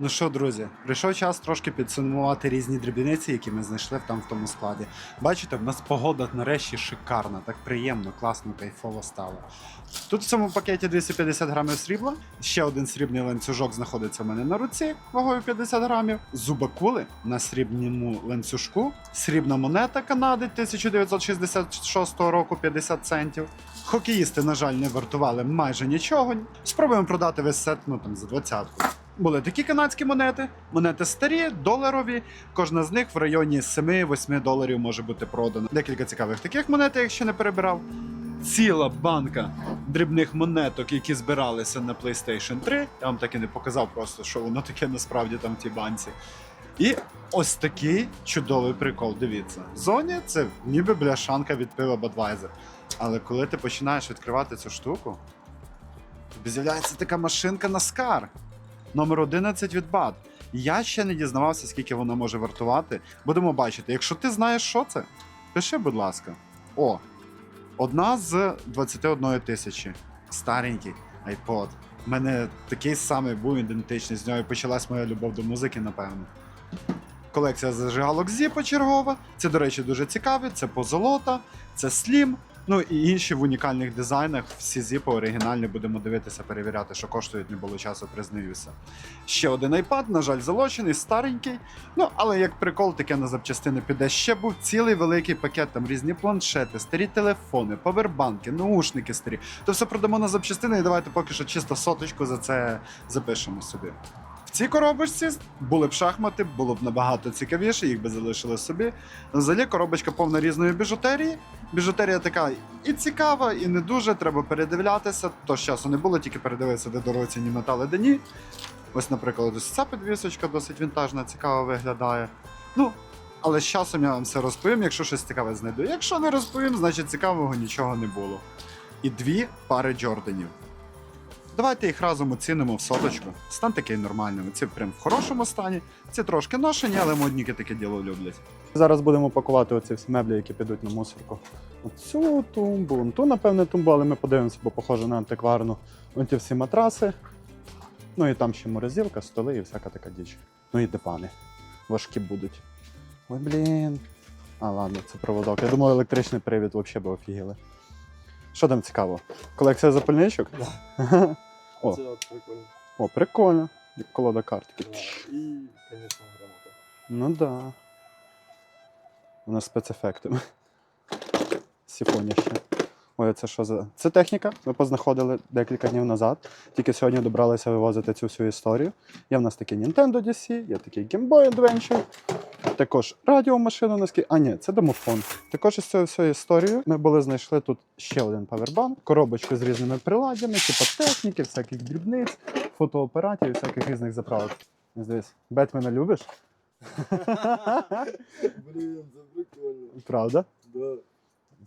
Ну що, друзі, прийшов час трошки підсумувати різні дрібниці, які ми знайшли там в тому складі. Бачите, в нас погода нарешті шикарна, так приємно, класно, кайфово стало. Тут в цьому пакеті 250 грамів срібла. Ще один срібний ланцюжок знаходиться в мене на руці вагою 50 грамів. Зубакули на срібному ланцюжку. Срібна монета Канади 1966 року 50 центів. Хокеїсти, на жаль, не вартували майже нічого. Спробуємо продати весь сет ну, там, за двадцятку. Були такі канадські монети, монети старі, доларові. Кожна з них в районі 7-8 доларів може бути продана. Декілька цікавих таких монет, я ще не перебирав. Ціла банка дрібних монеток, які збиралися на PlayStation 3. Я вам так і не показав просто, що воно таке насправді там в тій банці. І ось такий чудовий прикол. Дивіться. Зоні це ніби бляшанка від пива Budweiser. Але коли ти починаєш відкривати цю штуку, тобі з'являється така машинка на скар. Номер 11 від BAT. Я ще не дізнавався, скільки вона може вартувати. Будемо бачити. Якщо ти знаєш, що це, пиши, будь ласка. О, одна з 21 тисячі. Старенький iPod. У мене такий самий був ідентичний. З нього і почалась моя любов до музики, напевно. Колекція зажигалок Зіпа чергова. Це, до речі, дуже цікаві. Це позолота, це слім. Ну і інші в унікальних дизайнах. Всі зіпи оригінальні будемо дивитися, перевіряти, що коштують, не було часу, признаюся. Ще один iPad, на жаль, залочений, старенький. Ну, але як прикол, таке на запчастини піде. Ще був цілий великий пакет, там різні планшети, старі телефони, повербанки, наушники старі. То все продамо на запчастини, і давайте поки що чисто соточку за це запишемо собі. В цій коробочці були б шахмати, було б набагато цікавіше, їх би залишили собі. Взагалі коробочка повна різної біжутерії. Біжутерія така і цікава, і не дуже. Треба передивлятися. То з часу не було, тільки передивитися, де дорогоцінні метали, де ні. Ось, наприклад, ось ця підвісочка досить вінтажна, цікаво виглядає. Ну, але з часом я вам все розповім, якщо щось цікаве знайду. Якщо не розповім, значить цікавого нічого не було. І дві пари Джорданів. Давайте їх разом оцінимо в соточку. Стан такий нормальний. Ці прям в хорошому стані. Ці трошки ношені, але модніки таке діло люблять. Зараз будемо пакувати оці всі меблі, які підуть на мусорку. Оцю тумбу, ту, напевне, тумбу, але ми подивимося, бо похоже на антикварну. Ті всі матраси. Ну і там ще морозилка, столи і всяка така діч. Ну і дивани. Важкі будуть. Ой, блін. А, ладно, це проводок. Я думав, електричний привід взагалі би офігіли. Що там цікаво? Колекція запальничок? О. Це от прикольно. О, прикольно. Як колода карт. Да. І, звісно, грамота. Ну да. Вона з спецефектами. Сіфоніще. Ой, це що за. Це техніка. Ми познаходили декілька днів назад. Тільки сьогодні добралися вивозити цю всю історію. Є в нас такий Nintendo DC, є такий Game Boy Adventure, також радіомашина у нас. А, ні, це домофон. Також із цією всією історією ми були знайшли тут ще один павербанк, коробочку з різними приладдями, типу техніки, всяких дрібниць, фотоапаратів і всяких різних заправок. Дивись, Бетмена любиш? Блін, це прикольно. Правда? Да.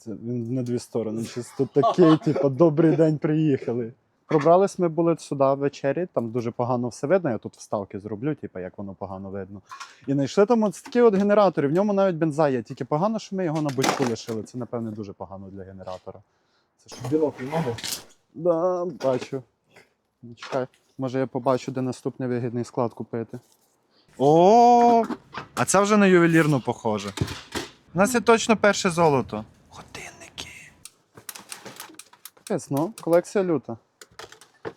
Це він на дві сторони. Щось тут такий, типу, добрий день приїхали. Пробрались ми були сюди ввечері, там дуже погано все видно. Я тут вставки зроблю, типу, як воно погано видно. І знайшли там от такий от генератор, і в ньому навіть бенза є. Тільки погано, що ми його на бочку лишили. Це, напевне, дуже погано для генератора. Це ж Білок немає? Да, бачу. Чекай, може я побачу, де наступний вигідний склад купити. О, а це вже на ювелірну похоже. У нас є точно перше золото. Капець, ну, колекція люта.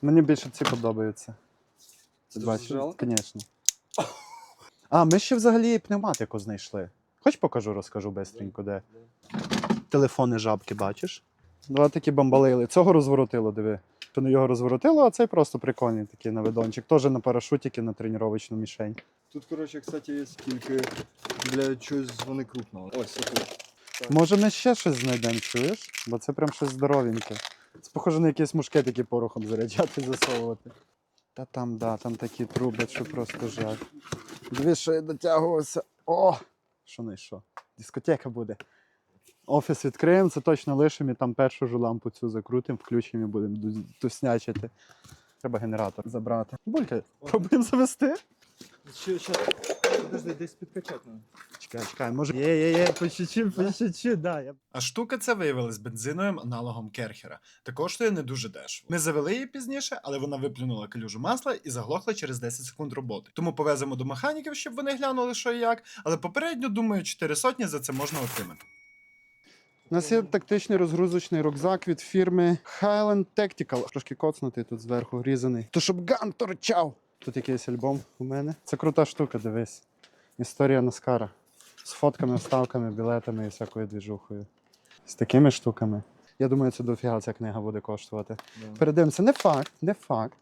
Мені більше ці подобаються. Це Бачиш? Звісно. А, ми ще взагалі пневматику знайшли. Хоч покажу, розкажу бистренько, де. Телефони жабки, бачиш? Два такі бомбалили. Цього розворотило, диви. Що його розворотило, а цей просто прикольний такий навидончик. Теж на парашутики на тренувачну мішень. Тут, коротше, кстати, є скільки для чогось вони крупного. Ось отут. Може, ми ще щось знайдемо, чуєш? Бо це прям щось здоровеньке. Це похоже на якісь мушкетики порохом заряджати, засовувати. Та там, да, там такі труби, що просто жах. Дивись, що я дотягувався. О! Що не що? Дискотека буде. Офіс відкриємо, це точно лишимо і там першу ж лампу цю закрутимо, включимо і будемо туснячити. Треба генератор забрати. Булька, пробуємо завести. Ще, ще. Подожди, Подожди, десь підкачати надо. Чекай, чекай, може. Є, є, є, по чуть-чуть, по чуть-чуть, да. Я... А штука ця виявилась бензиновим аналогом Керхера та коштує не дуже дешево. Ми завели її пізніше, але вона виплюнула калюжу масла і заглохла через 10 секунд роботи. Тому повеземо до механіків, щоб вони глянули, що і як. Але попередньо, думаю, 4 сотні за це можна отримати. У нас є тактичний розгрузочний рюкзак від фірми Highland Tactical. Трошки коцнутий тут зверху різаний. То щоб ган торчав. Тут якийсь альбом у мене. Це крута штука, дивись. Історія Наскара. З фотками, вставками, білетами і всякою двіжухою. З такими штуками. Я думаю, це дофіга ця книга буде коштувати. Да. Передивимося, не факт, не факт.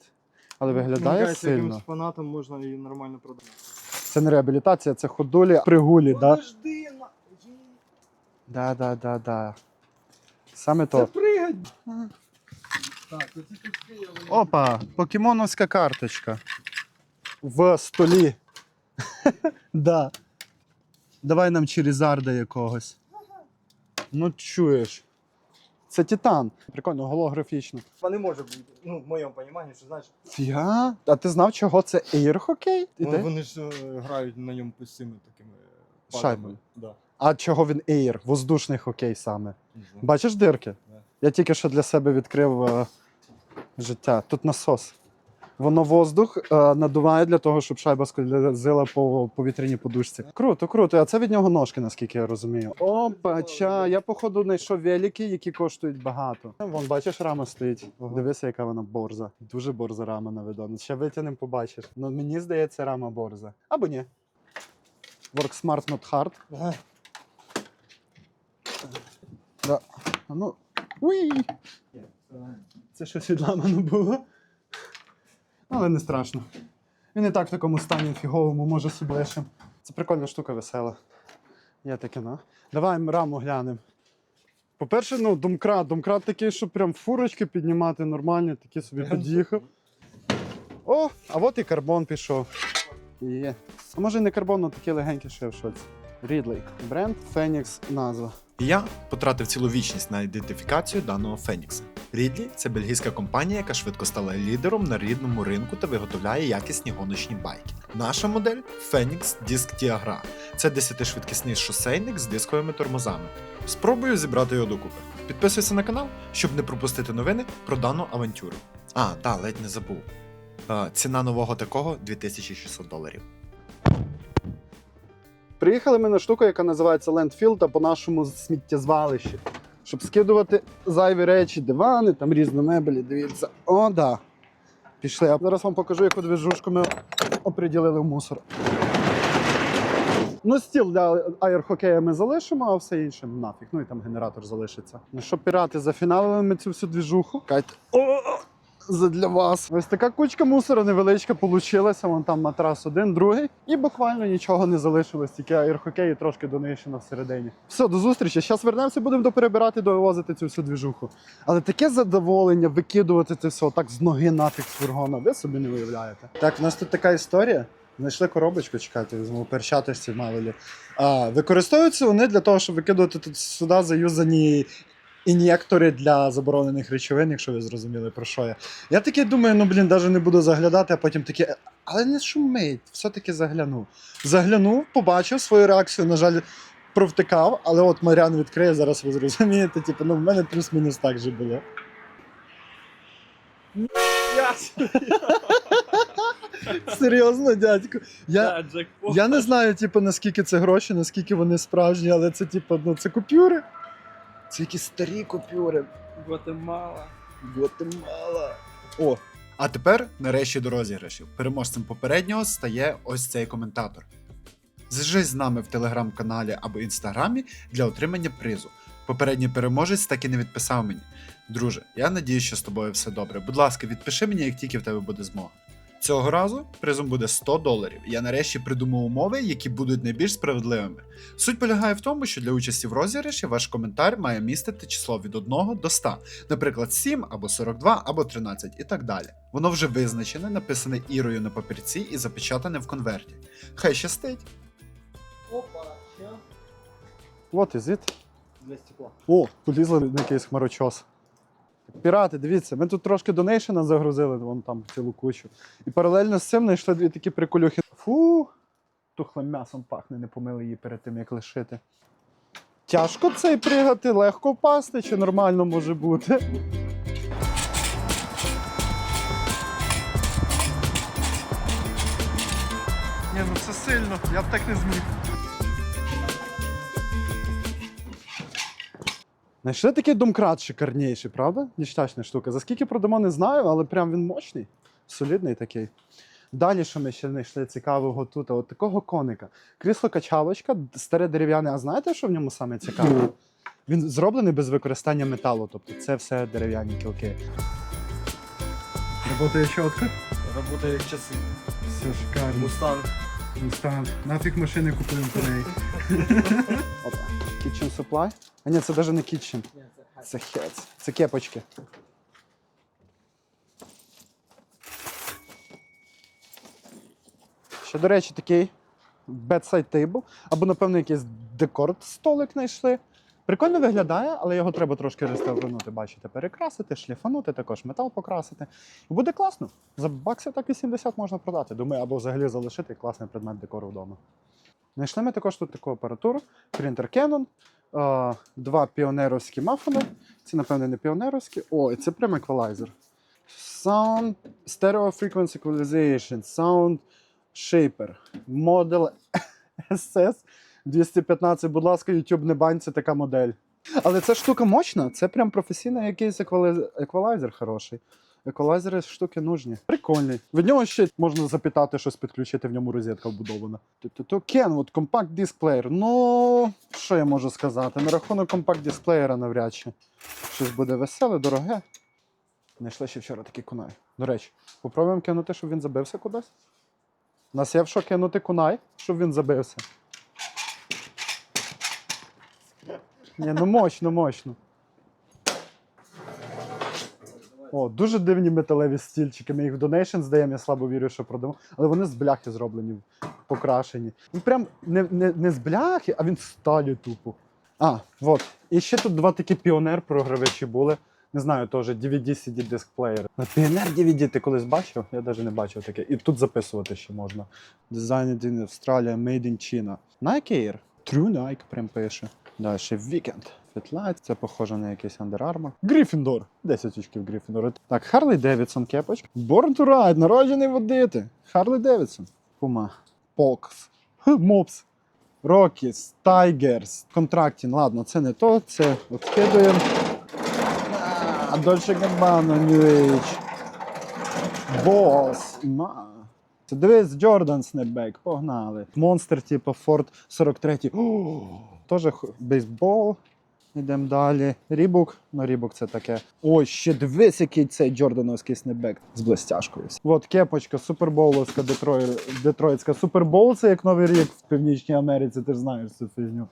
Але виглядає кажеться, сильно. якимось фанатам можна її нормально продати. Це не реабілітація, це ходулі пригулі, да? Подожди, на... Да, да, да, да. Саме то. пригать! Так, оці тут Опа, покемоновська карточка. В столі. да. Давай нам Черізарда якогось. Ну, чуєш. Це Титан. Прикольно, голографічно. Вони може бути, ну, в моєму розумінні, що знаєш, Фіга? А ти знав, чого це Air хокей? вони, вони ж е, грають на ньому з цими такими е, Шайбами. Да. А чого він Air? Воздушний хокей саме. Не. Бачиш дирки? Да. Я тільки що для себе відкрив е, життя. Тут насос. Воно воздух е, надуває для того, щоб шайба скользила по повітряній подушці. Круто, круто. А це від нього ножки, наскільки я розумію. Опача. Я, походу, знайшов велики, які коштують багато. Вон, бачиш, рама стоїть. Дивися, яка вона борза. Дуже борза рама на видон. Ще витягнемо, побачиш. Ну, мені здається, рама борза. Або ні. Work smart, not hard. Ага. Да. Ну. Уй! Це щось відламано було. Але не страшно. Він і так в такому стані фіговому, може собі лишим. Це прикольна штука весела. Є таке, на. Давай раму глянемо. По-перше, ну, домкрат. Домкрат такий, щоб прям фурочки піднімати нормальні, такі собі під'їхав. О, а от і карбон пішов. Є. А може не карбон, але такий легенький ще в шоці. Рідлей. Бренд Phoenix назва. І я потратив цілу вічність на ідентифікацію даного Фенікса. Рідлі це бельгійська компанія, яка швидко стала лідером на рідному ринку та виготовляє якісні гоночні байки. Наша модель Phoenix Disc Tiagra. Це 10-швидкісний шосейник з дисковими тормозами. Спробую зібрати його докупи. Підписуйся на канал, щоб не пропустити новини про дану авантюру. А, та, ледь не забув. Е, ціна нового такого 2600 доларів. Приїхали ми на штуку, яка називається Landfill, а по-нашому сміттєзвалище. Щоб скидувати зайві речі, дивани, там різні меблі, дивіться. О, да. Пішли. Я зараз вам покажу, яку двіжушку ми оприділили в мусор. Ну, стіл для аерхокея ми залишимо, а все інше нафіг. Ну і там генератор залишиться. Ну що, пірати, зафіналили ми цю всю двіжуху. Кать. О! Задля вас. Ось така кучка мусора невеличка получилася. Вон там матрас один, другий. І буквально нічого не залишилось, тільки аерхокей і трошки донищено всередині. Все, до зустрічі. Зараз вернемося, будемо доперебирати, довозити цю всю двіжуху. Але таке задоволення викидувати це все так з ноги нафіг з фургона. Ви собі не уявляєте. Так, в нас тут така історія. Знайшли коробочку, чекайте, візьму перчаточці, мало лі. А, використовуються вони для того, щоб викидувати тут сюди заюзані ін'єктори для заборонених речовин, якщо ви зрозуміли про що я. Я таки думаю, ну блін, навіть не буду заглядати, а потім таке, але не шумить, все-таки заглянув. Заглянув, побачив свою реакцію, на жаль, провтикав, але от Маріан відкриє, зараз ви зрозумієте, типу, ну в мене плюс-мінус так же було. Серйозно, дядько. Я, я не знаю, типу, наскільки це гроші, наскільки вони справжні, але це, типу, ну, це купюри. Це якісь старі купюри. Гватемала. Гватемала. О, А тепер нарешті до розіграшів. Переможцем попереднього стає ось цей коментатор. Зв'яжись з нами в телеграм-каналі або інстаграмі для отримання призу. Попередній переможець так і не відписав мені. Друже, я надіюсь, що з тобою все добре. Будь ласка, відпиши мені, як тільки в тебе буде змога. Цього разу призом буде 100 доларів. Я нарешті придумав умови, які будуть найбільш справедливими. Суть полягає в тому, що для участі в розіграші ваш коментар має містити число від 1 до 100, наприклад, 7 або 42 або 13 і так далі. Воно вже визначене, написане ірою на папірці і запечатане в конверті. Хай щастить! Опа, ще. what is it? Для стекла. О, полізли на якийсь хмарочос. Пірати, дивіться, ми тут трошки донейшена загрузили, вон там цілу кучу. І паралельно з цим знайшли дві такі приколюхи. Фу. тухлим м'ясом пахне, не помили її перед тим, як лишити. Тяжко цей пригати, легко впасти, чи нормально може бути? Ні, ну це сильно, я б так не зміг. Знайшли такий домкрат шикарніший, правда? Ніштячна штука. За скільки продамо, не знаю, але прям він мощний, солідний такий. Далі, що ми ще знайшли цікавого тут, от такого коника. Крісло качалочка, старе дерев'яне. А знаєте, що в ньому саме цікаве? Він зроблений без використання металу, тобто це все дерев'яні кілки. Работає чітко. Работає як часи. Все шикарно. Мустанг. Мустанг. Нафіг машини купуємо по неї. Опа. Kitchen supply. А ні, це навіть не kitchen. Це хец. Це кепочки. Ще, до речі, такий bedside table, або, напевно, якийсь декор столик знайшли. Прикольно виглядає, але його треба трошки реставрувати, бачите, перекрасити, шліфанути, також метал покрасити. І буде класно. За баксів так і 80 можна продати. Думаю, або взагалі залишити класний предмет декору вдома. Знайшли ми також тут таку апаратуру, принтер Canon, два піонеровські мафони. Ці, напевне, не піонеровські. О, і це прям еквалайзер. Sound Stereo Frequency Equalization, Sound Shaper, Model SS 215. Будь ласка, YouTube не бань, це така модель. Але ця штука мощна, це прям професійний якийсь еквалайзер хороший. Еквалайзери штуки нужні. Прикольний. Від нього ще можна запитати щось підключити, в ньому розетка вбудована. Кен, от компакт дисплеєр. Ну, що я можу сказати? На рахунок компакт дисплеєра навряд чи. Щось буде веселе, дороге. Знайшли ще вчора такий кунай. До речі, попробуємо кинути, щоб він забився кудись. У нас є в що кинути кунай, щоб він забився. Ні, ну мощно, мощно. О, дуже дивні металеві стільчики. Ми їх в донейшн здаємо, я слабо вірю, що продамо. Але вони з бляхи зроблені, покрашені. Він прям не, не, не з бляхи, а він сталі тупо. А, от. І ще тут два такі піонер програвачі були. Не знаю, теж DVD CD диск плеєр. Піонер DVD ти колись бачив? Я навіть не бачив таке. І тут записувати ще можна. Designed in Australia, made in China. Nike Air. True Nike прям пише. Далі Weekend. Fitlight. Це похоже на якийсь Under Armour. Грифіндор. 10 очків Грифіндора. Так, Харлей Девідсон кепочка. Born to Ride, народжений водити. Харлей Девідсон. Пума. Покс. Мопс. Рокіс, Тайгерс, Контрактін. Ладно, це не то, це відкидуємо. А, Дольче Габбана, New Age. Бос. Ма. Дивись, Джордан Снепбек, погнали. Монстр, типу Форд 43. О, Х- бейсбол. Йдемо далі. Рібук. Ну, Рібук це таке. Ой, ще дивись, який цей Джордановський снепбек з блестяшкою. От кепочка, супербоуловська Детрой... Детройтська. Супербоул це як Новий рік в Північній Америці, ти ж знаєш цю фігню.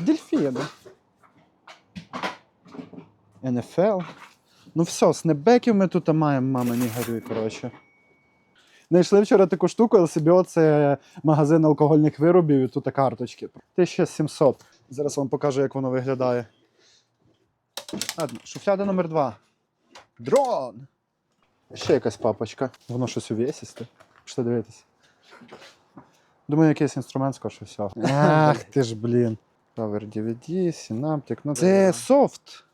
Дельфіни. НФЛ. Ну все, снепбеків ми тут маємо, мама, не горюй, коротше. Знайшли вчора таку штуку, LCBO це магазин алкогольних виробів, і тут карточки. 1700. Зараз вам покажу, як воно виглядає. Ладно, шуфляда номер 2. Дрон! Ще якась папочка. Воно щось увесісте. Пішли дивитися. Думаю, якийсь інструмент скорше всього. Ах ти ж, блін. Power DVD, Synaptic. Ну це софт.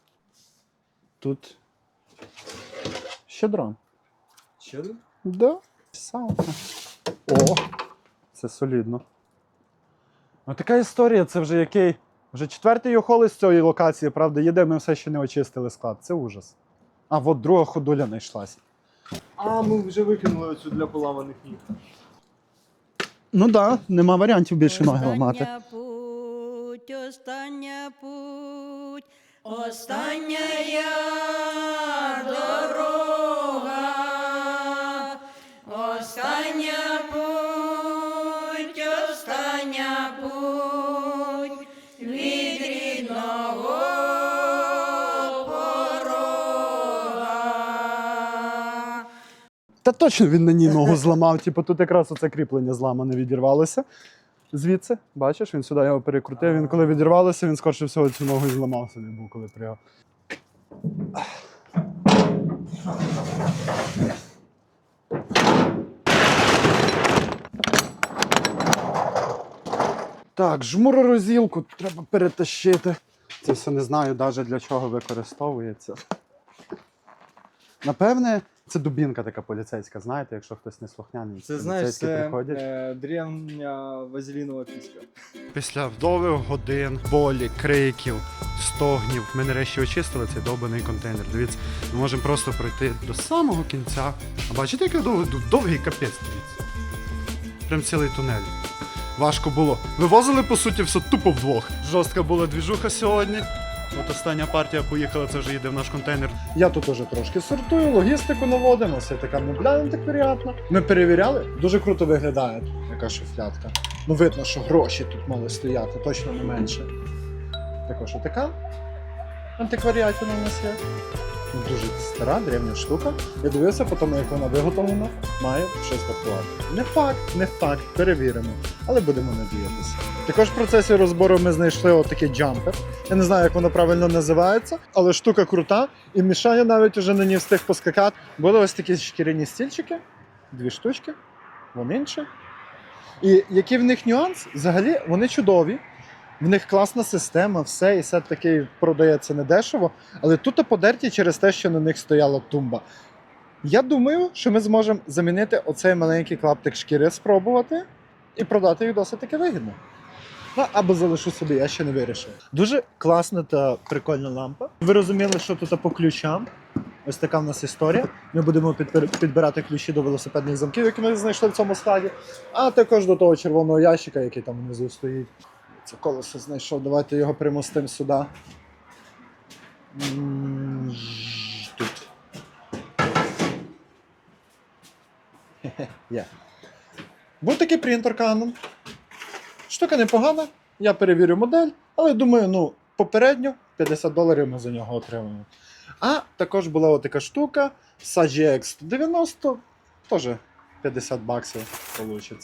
Тут. Ще дрон. Ще один? Да. О, це солідно. Ну, така історія, це вже який. Вже четвертий охоли з цієї локації, правда, їде, ми все ще не очистили склад. Це ужас. А от друга ходуля знайшлась. А, ми вже викинули оцю для поламаних ніг. Ну так, да, нема варіантів більше ноги ламати. Остання путь, остання путь, остання я дорога, остання путь, остання путь від рідного порога. Та точно він на ній ногу зламав. Типу тут якраз оце кріплення зламане відірвалося. Звідси, бачиш, він сюди його перекрутив. Він коли відірвалося, він скорше всього цю ногу і зламав собі був, коли прийняв. Так, жмуророзілку треба перетащити. Це все не знаю навіть для чого використовується. Напевне, це дубінка така поліцейська, знаєте, якщо хтось не слухняний. Це знаєш, це приходять. е, древня вазелінова піська. Після довгих годин, болі, криків, стогнів, ми нарешті очистили цей довбаний контейнер. Дивіться, ми можемо просто пройти до самого кінця. А бачите, який довгий, довгий капець, дивіться. Прям цілий тунель. Важко було. Вивозили, по суті, все тупо вдвох. Жорстка була двіжуха сьогодні. От остання партія поїхала, це вже їде в наш контейнер. Я тут уже трошки сортую, логістику наводимо, все така мебля антикваріатна. Ми перевіряли, дуже круто виглядає яка шуфлятка. Ну видно, що гроші тут мали стояти, точно не менше. Також така антикваріатина у нас є. Дуже стара, древня штука. Я дивився по тому, як вона виготовлена, має щось вартувати. Не факт, не факт, перевіримо, але будемо надіятися. Також в процесі розбору ми знайшли отакий джампер. Я не знаю, як воно правильно називається, але штука крута, і Мішаня навіть уже на ній встиг поскакати. Були ось такі шкіряні стільчики, дві штучки, вон інші. І який в них нюанс? Взагалі вони чудові. В них класна система, все, і сет такий продається недешево, але тут подерті через те, що на них стояла тумба. Я думаю, що ми зможемо замінити оцей маленький клаптик шкіри, спробувати і продати їх досить таки вигідно. Ну, або залишу собі, я ще не вирішив. Дуже класна та прикольна лампа. Ви розуміли, що тут по ключам. Ось така в нас історія. Ми будемо підбирати ключі до велосипедних замків, які ми знайшли в цьому складі, а також до того червоного ящика, який там внизу стоїть. Це колесо знайшов. Давайте його примостимо сюди. Тут. Хе-хе, Був такий принтер Canon. Штука непогана, я перевірю модель, але думаю, ну, попередньо 50 доларів ми за нього отримаємо. А також була отака штука Sage 190, теж 50 баксів вийде.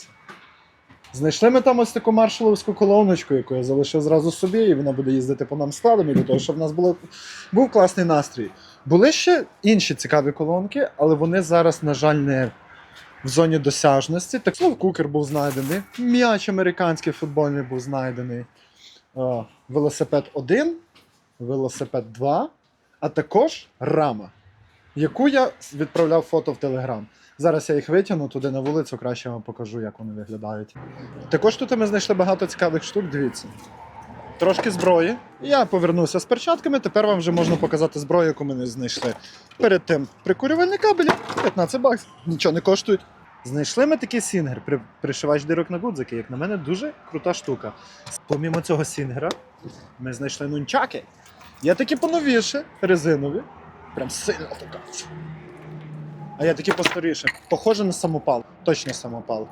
Знайшли ми там ось таку маршаловську колоночку, яку я залишив зразу собі, і вона буде їздити по нам складом, і для того, щоб в нас було, був класний настрій. Були ще інші цікаві колонки, але вони зараз, на жаль, не в зоні досяжності. Так Слов Кукер був знайдений, м'яч американський футбольний був знайдений. Е, велосипед 1, велосипед 2, а також рама, яку я відправляв фото в Телеграм. Зараз я їх витягну туди на вулицю, краще вам покажу, як вони виглядають. Також тут ми знайшли багато цікавих штук, дивіться. Трошки зброї. Я повернувся з перчатками, тепер вам вже можна показати зброю, яку ми не знайшли. Перед тим прикурювальні кабелі 15 баксів, нічого не коштують. Знайшли ми такий сінгер, при, пришивач дирок на гудзики, як на мене, дуже крута штука. Помімо цього сінгера, ми знайшли нунчаки. Є такі поновіші, резинові. Прям сильно така. А я такі постаріше. Похоже на самопал. Точно самопал.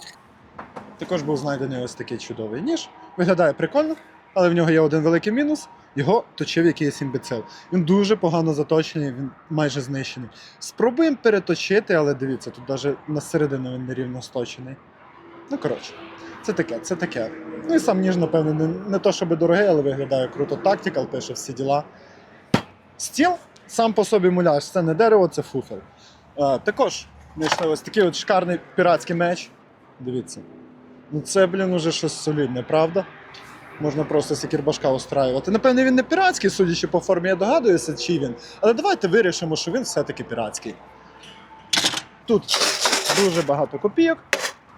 Також був знайдений ось такий чудовий ніж. Виглядає прикольно, але в нього є один великий мінус. Його точив якийсь імбецил. Він дуже погано заточений, він майже знищений. Спробуємо переточити, але дивіться, тут навіть на середину він нерівно сточений. Ну, коротше, це таке, це таке. Ну і сам ніж, напевно, не, не то щоб дорогий, але виглядає круто. Тактикал пише всі діла. Стіл сам по собі муляж, це не дерево, це фуфел. А, також знайшли ось такий от шикарний піратський меч. Дивіться. Ну це, блін, уже щось солідне, правда? Можна просто сікірбашка устраювати. Напевне, він не піратський, судячи по формі, я догадуюся, чи він. Але давайте вирішимо, що він все-таки піратський. Тут дуже багато копійок.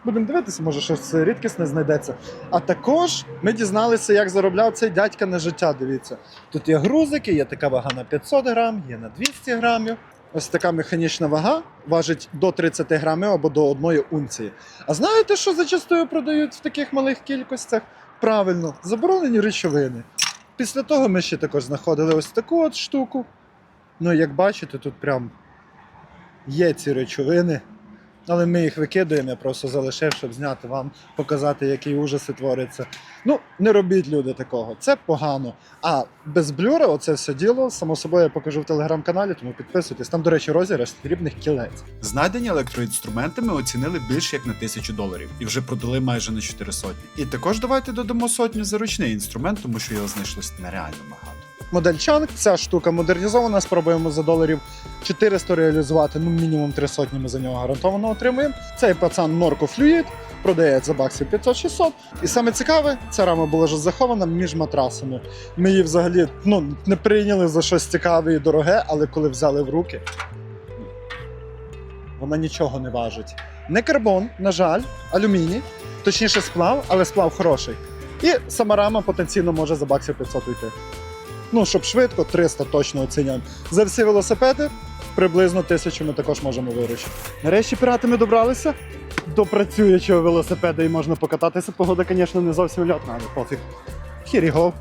Будемо дивитися, може щось рідкісне знайдеться. А також ми дізналися, як заробляв цей дядька на життя. Дивіться. Тут є грузики, є така вага на 500 грам, є на 200 грамів. Ось така механічна вага важить до 30 грамів або до 1 унції. А знаєте, що зачастую продають в таких малих кількостях? Правильно, заборонені речовини. Після того ми ще також знаходили ось таку от штуку. Ну, як бачите, тут прям є ці речовини. Але ми їх викидуємо, я просто залишив, щоб зняти вам, показати, які ужаси творяться. Ну, не робіть люди такого, це погано. А без блюра, оце все діло, само собою я покажу в телеграм-каналі, тому підписуйтесь. Там, до речі, розіграш срібних кілець. Знайдені електроінструменти ми оцінили більше як на тисячу доларів і вже продали майже на 4 сотні. І також давайте додамо сотню за ручний інструмент, тому що його знайшлось нереально багато. Модель Чанг, ця штука модернізована, спробуємо за доларів 400 реалізувати, ну мінімум 3 сотні ми за нього гарантовано отримуємо. Цей пацан Norco Fluid, продається за баксів 500-600. І саме цікаве, ця рама була вже захована між матрасами. Ми її взагалі ну, не прийняли за щось цікаве і дороге, але коли взяли в руки, вона нічого не важить. Не карбон, на жаль, алюміній, точніше сплав, але сплав хороший. І сама рама потенційно може за баксів 500 уйти. Ну, щоб швидко, 300 точно оціняємо. За всі велосипеди приблизно тисячу ми також можемо виручити. Нарешті пірати ми добралися до працюючого велосипеда і можна покататися. Погода, звісно, не зовсім льотна, але пофіг. Here you go.